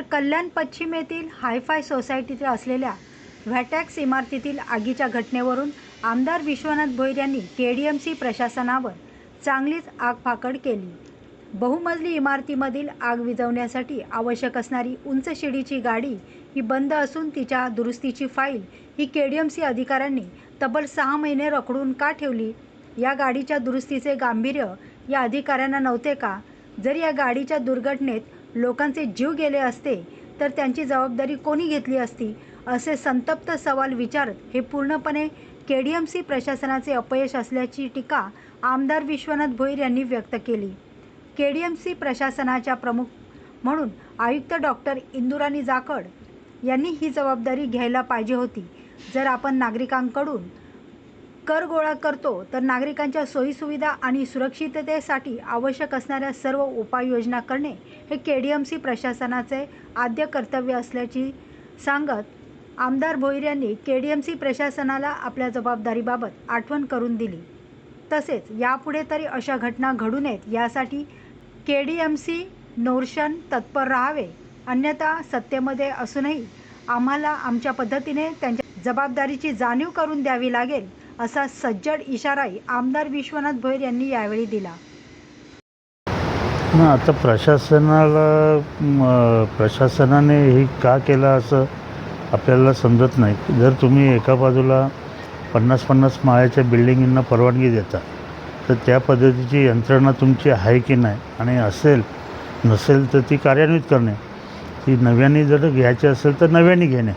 तर कल्याण पश्चिम येथील हायफाय सोसायटीत असलेल्या व्हॅटॅक्स इमारतीतील आगीच्या घटनेवरून आमदार विश्वनाथ भोईर यांनी के डी एम सी प्रशासनावर चांगलीच आगपाकड केली. बहुमजली इमारतीमधील आग विझवण्यासाठी आवश्यक असणारी उंच शिडीची गाडी ही बंद असून तिच्या दुरुस्तीची फाईल ही के डी एम सी अधिकाऱ्यांनी तब्बल सहा महिने रखडून का ठेवली? या गाडीच्या दुरुस्तीचे गांभीर्य या अधिकाऱ्यांना नव्हते का? जर या गाडीच्या दुर्घटनेत लोकांचे जीव गेले असते तर त्यांची जबाबदारी कोणी घेतली असती? असे संतप्त सवाल विचारत हे पूर्णपणे के डी एम सी प्रशासनाचे अपयश असल्याची टीका आमदार विश्वनाथ भोईर यांनी व्यक्त केली. के डी एम सी प्रशासनाच्या प्रमुख म्हणून आयुक्त डॉक्टर इंदुराणी जाखड यांनी ही जबाबदारी घ्यायला पाहिजे होती. जर आपण नागरिकांकडून कर गोळा करतो तर नागरिकांच्या सोयीसुविधा आणि सुरक्षिततेसाठी आवश्यक असणाऱ्या सर्व उपाययोजना करणे हे के डी एम सी प्रशासनाचे आद्य कर्तव्य असल्याची सांगत आमदार भोईर यांनी के डी एम सी प्रशासनाला आपल्या जबाबदारीबाबत आठवण करून दिली. तसेच यापुढे तरी अशा घटना घडू नयेत यासाठी के डी एम सी नोर्शन तत्पर राहावे अन्यथा सत्तेमध्ये असूनही आम्हाला आमच्या पद्धतीने त्यांच्या जबाबदारीची जाणीव करून द्यावी लागेल. असा सज्जड इशाराही आमदार विश्वनाथ भोईर यांनी यावेळी दिला. हां आता प्रशासनाला प्रशासनाने हे का केलं असं आपल्याला समजत नाही. जर तुम्ही एका बाजूला पन्नास पन्नास माळ्याच्या बिल्डिंगींना परवानगी देता तर त्या पद्धतीची यंत्रणा तुमची आहे की नाही? आणि असेल नसेल तर ती कार्यान्वित करणे. ती नव्याने जर घ्यायची असेल तर नव्याने घेणे.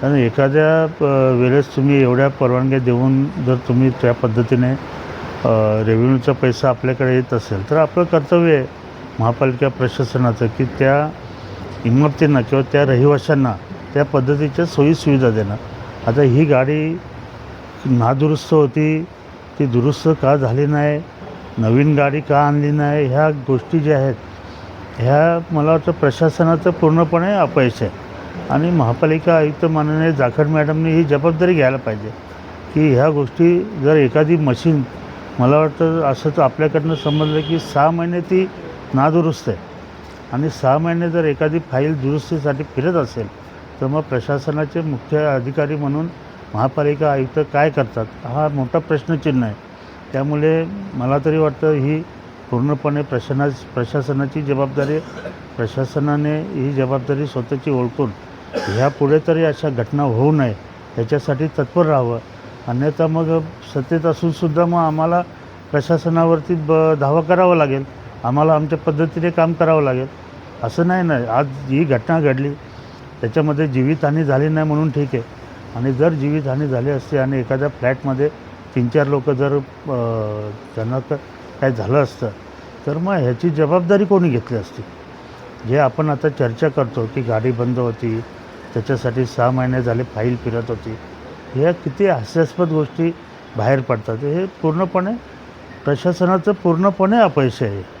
कारण एखाद्या प वेळेस तुम्ही एवढ्या परवानग्या देऊन जर तुम्ही त्या पद्धतीने रेव्हेन्यूचा पैसा आपल्याकडे येत असेल तर आपलं कर्तव्य आहे महापालिका प्रशासनाचं की त्या इमारतींना किंवा त्या रहिवाशांना त्या पद्धतीच्या सोयीसुविधा देणं. आता ही गाडी नादुरुस्त होती ती दुरुस्त का झाली नाही नवीन गाडी का आणली नाही ह्या गोष्टी ज्या आहेत ह्या मला वाटतं प्रशासनाचं पूर्णपणे अपयश आहे. आणि महापालिका आयुक्त माननीय जाखड मॅडमने ही जबाबदारी घ्यायला पाहिजे की ह्या गोष्टी जर एखादी मशीन मला वाटतं असं तर आपल्याकडनं समजलं की सहा महिने ती नादुरुस्त आहे. आणि सहा महिने जर एखादी फाईल दुरुस्तीसाठी फिरत असेल तर मग प्रशासनाचे मुख्य अधिकारी म्हणून महापालिका आयुक्त काय करतात हा मोठा प्रश्नचिन्ह आहे. त्यामुळे मला तरी वाटतं ही पूर्णपणे प्रशासना प्रशासनाची जबाबदारी प्रशासनाने ही जबाबदारी स्वतःची ओळखून ह्या पुढे तरी अशा घटना होऊ नये याच्यासाठी तत्पर राहावं. अन्यथा मग सत्तेत असूनसुद्धा मग आम्हाला प्रशासनावरती ब धावा करावा लागेल. आम्हाला आमच्या पद्धतीने काम करावं लागेल. असं नाही ना आज ही घटना घडली त्याच्यामध्ये जीवितहानी झाली नाही म्हणून ठीक आहे. आणि जर जीवितहानी झाली असती आणि एखाद्या फ्लॅटमध्ये तीन चार लोक जर त्यांना काय झालं असतं तर मग ह्याची जबाबदारी कोणी घेतली असती? जे आपण आता चर्चा करतो की गाडी बंद होती त्याच्यासाठी सहा महिने झाले फाईल फिरत होती. ह्या किती हास्यास्पद गोष्टी बाहेर पडतात. हे पूर्णपणे प्रशासनाचं पूर्णपणे अपयश आहे.